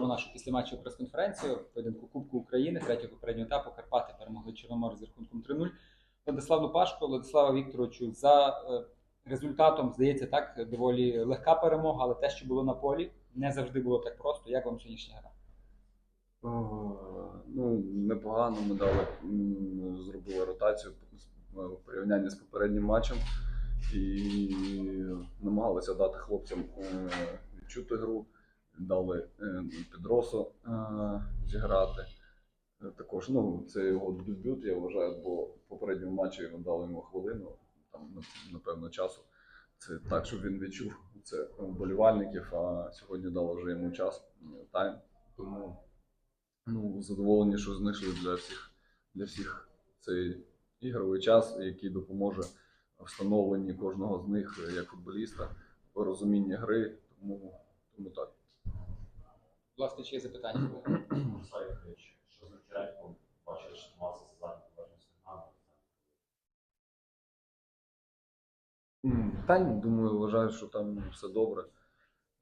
Нашу післяматчеву прес-конференцію поєдинку Кубку України третього попереднього етапу Карпати перемогли Чорномор з рахунком 3-0. Владислав Лупашко, Владислава Вікторовичу, за е, результатом, здається, так, доволі легка перемога, але те, що було на полі, не завжди було так просто. Як вам сьогоднішня гра? Ну, непогано ми дали, зробили ротацію в порівнянні з попереднім матчем і намагалися дати хлопцям е, відчути гру, дали е, Підросу е, зіграти. Е, Також ну, це його дебют, я вважаю, бо в попередньому матчі ми дали йому хвилину, там, напевно, часу. Це так, щоб він відчув це вболівальників, а сьогодні дали вже йому час, тайм. Тому ну, задоволені, що знайшли для всіх, для всіх цей ігровий час, який допоможе встановленні кожного з них як футболіста, розумінні гри. Тому, тому так. Власне, чи є запитання? Сайкович, що Та ні, думаю, вважаю, що там все добре.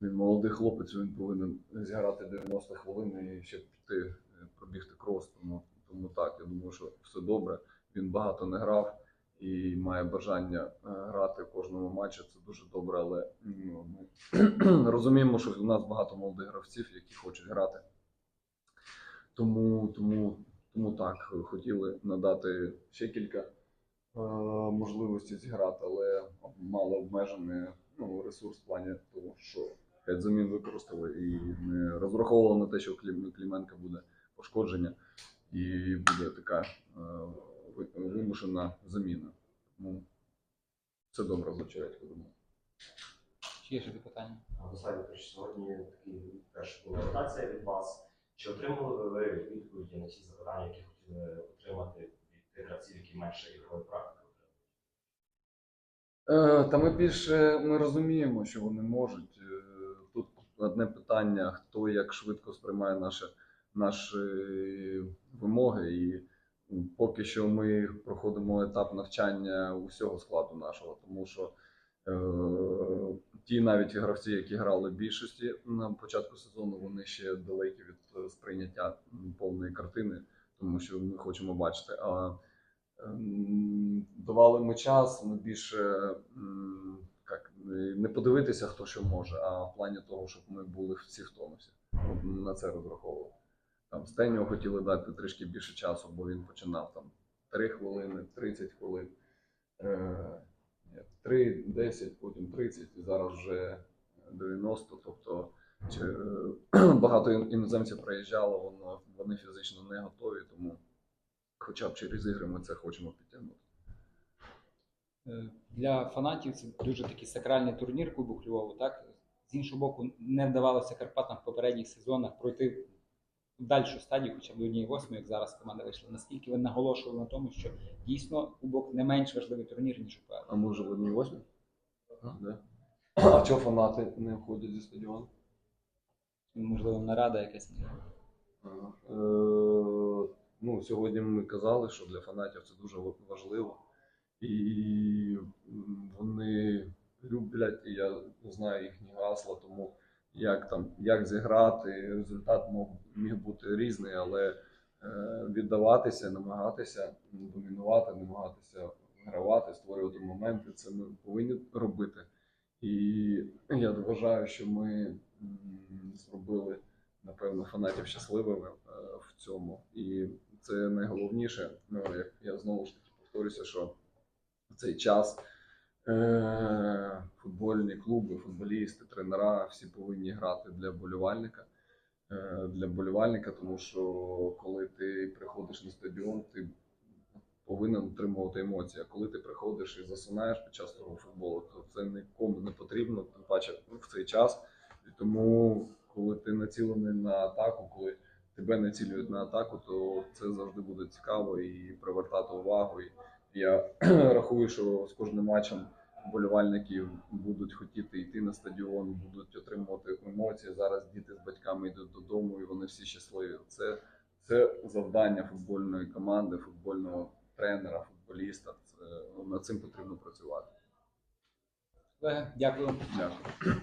Він молодий хлопець, він повинен зіграти 90 хвилин і ще піти е, пробігти крос. Тому, тому так, я думаю, що все добре. Він багато не грав і має бажання е, грати в кожному матчі. Це дуже добре, але ну, ми розуміємо, що в нас багато молодих гравців, які хочуть грати. Тому, тому, тому так, хотіли надати ще кілька е, можливості зіграти, але мало обмежений ну, ресурс в плані того, що 5 замін використали і не розраховували на те, що Клім- Кліменка буде пошкодження і буде така е, вимушена заміна. Тому це добре за Чередько, думаю. Чи є ще запитання? Сайкович, сьогодні такий теж була ротація від вас. Чи отримали ви відповіді на ті запитання, які хотіли отримати від тих гравців, які менше ігрової практики отримали? Е, Та ми більше ми розуміємо, що вони можуть. Е, Тут одне питання: хто як швидко сприймає наші, наші вимоги. І поки що ми проходимо етап навчання усього складу нашого, тому що е, ті навіть гравці, які грали в більшості на початку сезону, вони ще далекі від е, сприйняття повної картини, тому що ми хочемо бачити. А Ем, Давали ми час, ми більше як, не подивитися, хто що може, а в плані того, щоб ми були всі в тонусі. На це розраховували. Там Стеню хотіли дати трішки більше часу, бо він починав там 3 хвилини, 30 хвилин, е, 3, 10, потім 30, і зараз вже 90. Тобто е, багато іноземців приїжджало, вони фізично не готові, тому хоча б через ігри ми це хочемо підтягнути. Е, Для фанатів це дуже такий сакральний турнір Кубок Львову. Так? З іншого боку, не вдавалося Карпатам в попередніх сезонах пройти дальшу стадію, хоча б до однієї восьми, як зараз команда вийшла. Наскільки ви наголошували на тому, що дійсно Кубок не менш важливий турнір, ніж УПЛ? А ми вже в одній восьмі? Да. А чого фанати не входять зі стадіону? Можливо, нарада якась. Ага. Е, ну, сьогодні ми казали, що для фанатів це дуже важливо. І вони люблять, і я знаю їхні гасла, тому як там як зіграти, результат міг бути різний, але е, віддаватися, намагатися домінувати, намагатися гравати, створювати моменти, це ми повинні робити. І я вважаю, що ми зробили напевно, фанатів щасливими е, в цьому. І це найголовніше. Ну, як я знову ж таки повторюся, що цей час футбольні клуби, футболісти, тренера всі повинні грати для болівальника. Е, для болівальника, тому що коли ти приходиш на стадіон, ти повинен отримувати емоції. А коли ти приходиш і засинаєш під час того футболу, то це нікому не потрібно, тим паче в цей час. І тому, коли ти націлений на атаку, коли тебе націлюють на атаку, то це завжди буде цікаво і привертати увагу. І я рахую, що з кожним матчем вболівальники будуть хотіти йти на стадіон, будуть отримувати емоції. Зараз діти з батьками йдуть додому, і вони всі щасливі. Це, це завдання футбольної команди, футбольного тренера, футболіста. Це, над цим потрібно працювати. Дякую. Дякую.